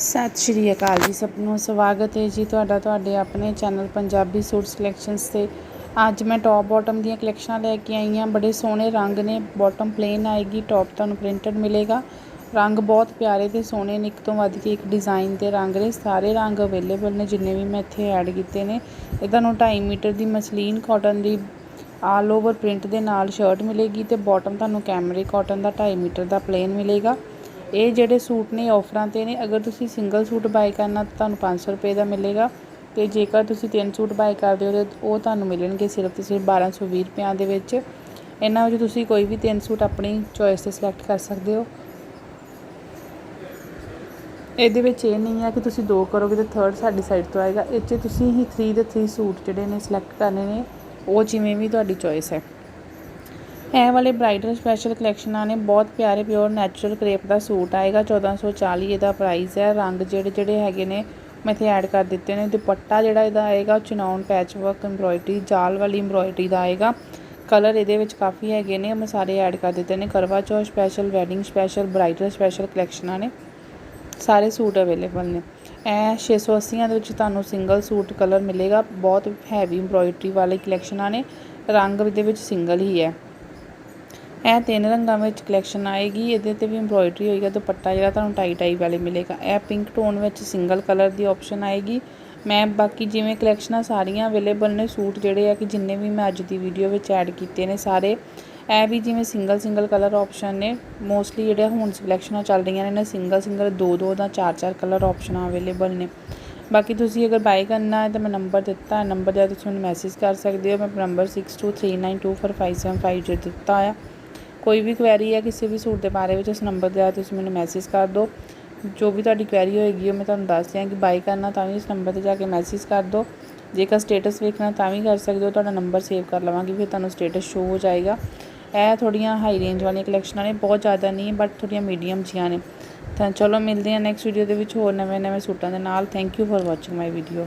ਸਤਿ ਸ਼੍ਰੀ ਅਕਾਲ ਜੀ ਸਭ ਨੂੰ। ਸਵਾਗਤ ਹੈ ਜੀ ਤੁਹਾਡਾ ਤੁਹਾਡੇ ਆਪਣੇ ਚੈਨਲ ਪੰਜਾਬੀ ਸੂਟ ਸਿਲੈਕਸ਼ਨਸ ਤੇ। ਅੱਜ ਮੈਂ ਟੌਪ ਬਾਟਮ ਦੀਆਂ ਕਲੈਕਸ਼ਨਾਂ ਲੈ ਕੇ ਆਈ ਹਾਂ। ਬੜੇ ਸੋਹਣੇ ਰੰਗ ਨੇ। ਬਾਟਮ ਪਲੇਨ ਆਏਗੀ ਟੌਪ ਤੁਹਾਨੂੰ ਪ੍ਰਿੰਟਡ ਮਿਲੇਗਾ। ਰੰਗ ਬਹੁਤ ਪਿਆਰੇ ਤੇ ਸੋਹਣੇ ਨੇ। ਇੱਕ ਤੋਂ ਵੱਧ ਕੇ ਇੱਕ ਡਿਜ਼ਾਈਨ ਦੇ ਰੰਗ ਨੇ। ਸਾਰੇ ਰੰਗ ਅਵੇਲੇਬਲ ਨੇ। ਜਿੰਨੇ ਵੀ ਮੈਂ ਇੱਥੇ ਐਡ ਕੀਤੇ ਨੇ। ਇਹ ਤੁਹਾਨੂੰ 2.5 ਮੀਟਰ ਦੀ ਮਸਲੀਨ ਕਾਟਨ ਦੀ ਆਲ ਓਵਰ ਪ੍ਰਿੰਟ ਦੇ ਨਾਲ ਸ਼ਰਟ ਮਿਲੇਗੀ ਤੇ ਬਾਟਮ ਤੁਹਾਨੂੰ ਕੈਮਰੇ ਕਾਟਨ ਦਾ 2.5 ਮੀਟਰ ਦਾ ਪਲੇਨ ਮਿਲੇਗਾ। ਇਹ ਜਿਹੜੇ ਸੂਟ ਨੇ ਆਫਰਾਂ ਤੇ ਨੇ। ਅਗਰ ਤੁਸੀਂ ਸਿੰਗਲ ਸੂਟ ਬਾਈ ਕਰਨਾ, ਤਾਂ ਤੁਹਾਨੂੰ 500 ਰੁਪਏ ਦਾ ਮਿਲੇਗਾ। ਤੇ ਜੇਕਰ ਤੁਸੀਂ ਤਿੰਨ ਸੂਟ ਬਾਈ ਕਰਦੇ ਹੋ, ਤਾਂ ਉਹ ਤੁਹਾਨੂੰ ਮਿਲਣਗੇ ਸਿਰਫ ਤੇ ਸਿਰਫ 1220 ਰੁਪਿਆਂ ਦੇ ਵਿੱਚ। ਇਹਨਾਂ ਵਿੱਚ ਤੁਸੀਂ ਕੋਈ ਵੀ ਤਿੰਨ ਸੂਟ ਆਪਣੀ ਚੋਇਸ ਤੇ ਸਿਲੈਕਟ ਕਰ ਸਕਦੇ ਹੋ। ਇਹਦੇ ਵਿੱਚ ਇਹ ਨਹੀਂ ਹੈ ਕਿ ਤੁਸੀਂ ਦੋ ਕਰੋਗੇ ਤੇ ਥਰਡ ਸਾਡੀ ਸਾਈਡ ਤੋਂ ਆਏਗਾ। ਇਹ 'ਚ ਤੁਸੀਂ ਹੀ 3 ਦੇ 3 ਸੂਟ ਜਿਹੜੇ ਨੇ ਸਿਲੈਕਟ ਕਰਨੇ ਨੇ। ਉਹ ਜਿਵੇਂ ਵੀ ਤੁਹਾਡੀ ਚੋਇਸ ਹੈ। ਇਹ ਵਾਲੇ ਬ੍ਰਾਈਡਲ ਸਪੈਸ਼ਲ ਕਲੈਕਸ਼ਨਾਂ ਨੇ ਬਹੁਤ ਪਿਆਰੇ ਪਿਓਰ ਨੈਚੁਰਲ ਕਰੇਪ ਦਾ ਸੂਟ ਆਏਗਾ। 1440 ਇਹਦਾ ਪ੍ਰਾਈਸ ਹੈ। ਰੰਗ ਜਿਹੜੇ ਜਿਹੜੇ ਹੈਗੇ ਨੇ, ਮੈਂ ਇੱਥੇ ਐਡ ਕਰ ਦਿੱਤੇ ਨੇ। ਦੁਪੱਟਾ ਜਿਹੜਾ ਇਹਦਾ ਆਏਗਾ ਚਨੌਨ ਪੈਚ ਵਰਕ ਐਮਬ੍ਰੋਇਡਰੀ ਜਾਲ ਵਾਲੀ ਐਮਬ੍ਰੋਇਡਰੀ ਦਾ ਆਏਗਾ। ਕਲਰ ਇਹਦੇ ਵਿੱਚ ਕਾਫੀ ਹੈਗੇ ਨੇ, ਮੈਂ ਸਾਰੇ ਐਡ ਕਰ ਦਿੱਤੇ ਨੇ। Karva Chauth special wedding special bridal special ਕਲੈਕਸ਼ਨਾਂ ਨੇ। ਸਾਰੇ ਸੂਟ ਅਵੇਲੇਬਲ ਨੇ। ਇਹ 680 ਦੇ ਵਿੱਚ ਤੁਹਾਨੂੰ ਸਿੰਗਲ ਸੂਟ ਕਲਰ ਮਿਲੇਗਾ। ਬਹੁਤ ਹੈਵੀ ਐਮਬ੍ਰੋਇਡਰੀ ਵਾਲੀ ਕਲੈਕਸ਼ਨਾਂ ਨੇ। ਰੰਗ ਦੇ ਵਿੱਚ ਸਿੰਗਲ ਹੀ ਹੈ। ਇਹ ਤਿੰਨ ਰੰਗਾਂ ਵਿੱਚ ਕਲੈਕਸ਼ਨ ਆਏਗੀ, ਇਹਦੇ ਤੇ ਵੀ ਐਮਬ੍ਰੋਇਡਰੀ ਹੋਏਗਾ, ਦੁਪੱਟਾ ਜਿਹੜਾ ਤੁਹਾਨੂੰ ਟਾਈ ਟਾਈ ਵਾਲੇ ਮਿਲੇਗਾ। ਇਹ ਪਿੰਕ ਟੋਨ ਵਿੱਚ ਸਿੰਗਲ ਕਲਰ ਦੀ ਆਪਸ਼ਨ ਆਏਗੀ। ਮੈਂ ਬਾਕੀ ਜਿਵੇਂ ਕਲੈਕਸ਼ਨਾਂ ਸਾਰੀਆਂ ਅਵੇਲੇਬਲ ਨੇ, ਸੂਟ ਜਿਹੜੇ ਆ ਕਿ ਜਿੰਨੇ ਵੀ ਮੈਂ ਅੱਜ ਦੀ ਵੀਡੀਓ ਵਿੱਚ ਐਡ ਕੀਤੇ ਨੇ ਸਾਰੇ, ਇਹ ਵੀ ਜਿਵੇਂ ਸਿੰਗਲ ਸਿੰਗਲ ਕਲਰ ਆਪਸ਼ਨ ਨੇ। ਮੋਸਟਲੀ ਜਿਹੜੇ ਹੁਣ ਕਲੈਕਸ਼ਨਾਂ ਚੱਲ ਰਹੀਆਂ ਨੇ ਨਾ ਸਿੰਗਲ ਸਿੰਗਲ ਦੋ ਦੋ ਦਾ ਚਾਰ ਚਾਰ ਕਲਰ ਆਪਸ਼ਨਾਂ ਅਵੇਲੇਬਲ ਨੇ। ਬਾਕੀ ਤੁਸੀਂ ਅਗਰ ਬਾਈ ਕਰਨਾ ਹੈ ਤਾਂ ਮੈਂ ਨੰਬਰ ਦਿੱਤਾ ਨੰਬਰ ਦਾ ਤੁਸੀਂ ਮੈਨੂੰ ਮੈਸੇਜ ਕਰ ਸਕਦੇ ਹੋ। ਮੈਂ ਨੰਬਰ 6239245750 ਦਿੱਤਾ ਆ। ਕੋਈ ਵੀ ਕੁਐਰੀ ਹੈ ਕਿਸੇ ਵੀ ਸੂਟ ਦੇ ਬਾਰੇ ਵਿੱਚ, ਉਸ ਨੰਬਰ ਦੇ ਤੁਸੀਂ ਮੈਨੂੰ ਮੈਸੇਜ ਕਰ ਦਿਓ। ਜੋ ਵੀ ਤੁਹਾਡੀ ਕੁਐਰੀ ਹੋਏਗੀ, ਉਹ ਮੈਂ ਤੁਹਾਨੂੰ ਦੱਸ ਦਿਆਂ ਕਿ ਬਾਈ ਕਰਨਾ ਤਾਂ ਵੀ ਇਸ ਨੰਬਰ ਤੇ ਜਾ ਕੇ ਮੈਸੇਜ ਕਰ ਦਿਓ। ਜੇਕਰ ਸਟੇਟਸ ਵੇਖਣਾ ਤਾਂ ਵੀ ਕਰ ਸਕਦੇ ਹੋ, ਤੁਹਾਡਾ ਨੰਬਰ ਸੇਵ ਕਰ ਲਵਾਂਗੀ, ਫਿਰ ਤੁਹਾਨੂੰ ਸਟੇਟਸ ਸ਼ੋ ਹੋ ਜਾਏਗਾ। ਇਹ ਥੋੜੀਆਂ ਹਾਈ ਰੇਂਜ ਵਾਲੀਆਂ ਕਲੈਕਸ਼ਨਾਂ ਨੇ, ਬਹੁਤ ਜ਼ਿਆਦਾ ਨਹੀਂ ਬਟ ਥੋੜੀਆਂ ਮੀਡੀਅਮ ਜੀਆਂ ਨੇ। ਤਾਂ ਚਲੋ ਮਿਲਦੇ ਹਾਂ ਨੈਕਸਟ ਵੀਡੀਓ ਦੇ ਵਿੱਚ ਹੋਰ ਨਵੇਂ ਨਵੇਂ ਸੂਟਾਂ ਦੇ ਨਾਲ। Thank you for watching my video